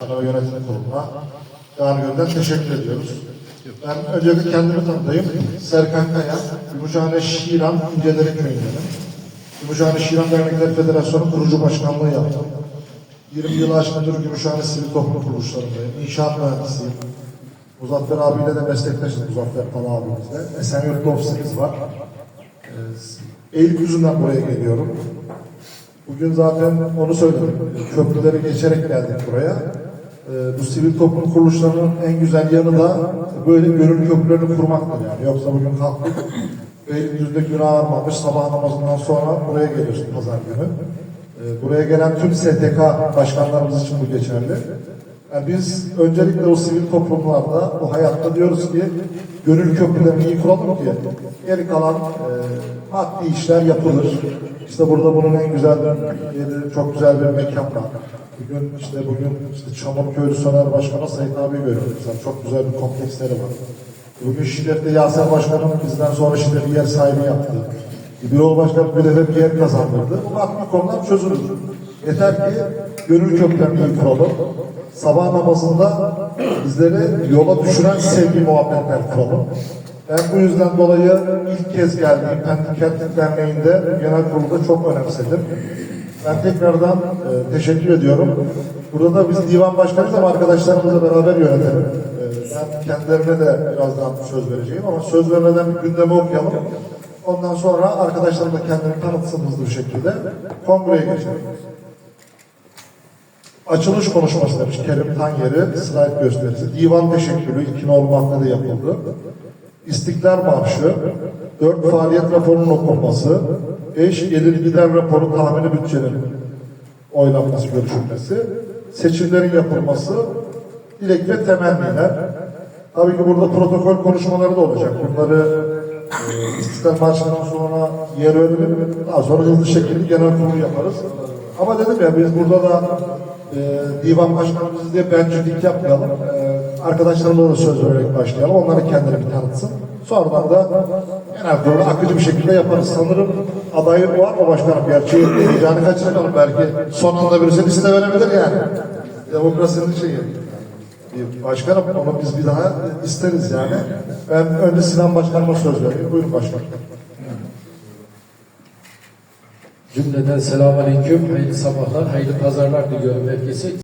Ve yönetim kuruluna Kargöl'den teşekkür ediyoruz. Ben öncelikle kendimi tanıtayım. Serkan Kaya, Gümüşhane Şiran İnceleri Köyü'ndenim. Gümüşhane Şiran Dernekler Federasyonu kurucu başkanlığı yaptım. 20 yılı aşkındır Gümüşhane Sivil Toplum Kuruluşlarındayım. İnşaat mühendisiyim. Muzaffer abiyle de meslektaşız Muzaffer Pala abimizle. Esenyurt'ta ofisimiz var. Ee, Eylül yüzünden buraya geliyorum. Bugün zaten onu söyledim. Köprüleri geçerek geldik buraya. Ee, bu sivil toplum kuruluşlarının en güzel yanı da böyle gönül köprülerini kurmaktır yani. Yoksa bugün kalktık Beylikdüzü'nde gün ağarmamış sabah namazından sonra buraya geliyorsun pazar günü. Ee, buraya gelen tüm STK başkanlarımız için bu geçerli. Yani biz öncelikle o sivil toplumlarda, o hayatta diyoruz ki gönül köprülerini iyi kuralım ki geri kalan e, maddi işler yapılır. İşte burada bunun en güzel yeri, çok güzel bir mekan var. Bugün işte bugün işte Çamurköylü Soner Başkanı Sayın abi görüyoruz. Yani çok güzel bir kompleksleri var. Bugün Şidet'te Yaser Başkanım bizden sonra Şidet'i yer sahibi yaptı. Birol Başkanı Bile'de bir yer kazandırdı. Bu maddi konular çözülür. Yeter ki gönül köklerini kuralım. Sabah namazında bizleri yola düşüren sevgi muhabbetler kuralım. Ben bu yüzden dolayı ilk kez geldiğim Pendik Kentlik Derneği'nde genel kurulda çok önemsedim. Ben tekrardan e, teşekkür ediyorum. Burada da biz divan başkanıyız ama arkadaşlarımızla beraber yönetelim. E, ben kendilerine de birazdan söz vereceğim ama söz vermeden bir gündemi okuyalım. Ondan sonra arkadaşlarım da kendini tanıtsın hızlı bir şekilde. Kongreye geçelim. Açılış konuşması demiş Kerim Tanyeri, slide gösterisi. Divan teşekkürü, iki normalde de yapıldı. İstiklal Marşı, dört faaliyet raporunun okunması, beş gelir gider raporu tahmini bütçenin oylanması, görüşülmesi, seçimlerin yapılması, dilek ve temenniler. Tabii ki burada protokol konuşmaları da olacak. Bunları e, İstiklal Marşı'ndan sonra yer öğrenelim. Daha sonra hızlı şekilde genel kurulu yaparız. Ama dedim ya biz burada da e, divan başkanımız diye bencillik yapmayalım. E, arkadaşlarımıza da söz vererek başlayalım. Onları kendini bir tanıtsın. Sonradan da genel kurulu akıcı bir şekilde yaparız. Sanırım adayı var o başkanım. Gerçi heyecanı kaçırmayalım. Belki son anda birisi liste verebilir yani. Demokrasinin şeyi. Başkanım onu biz bir daha isteriz yani. Ben önce Sinan Başkanıma söz vereyim. Buyurun başkanım. Cümleden selamun aleyküm, hayırlı sabahlar, hayırlı pazarlar diliyorum herkese.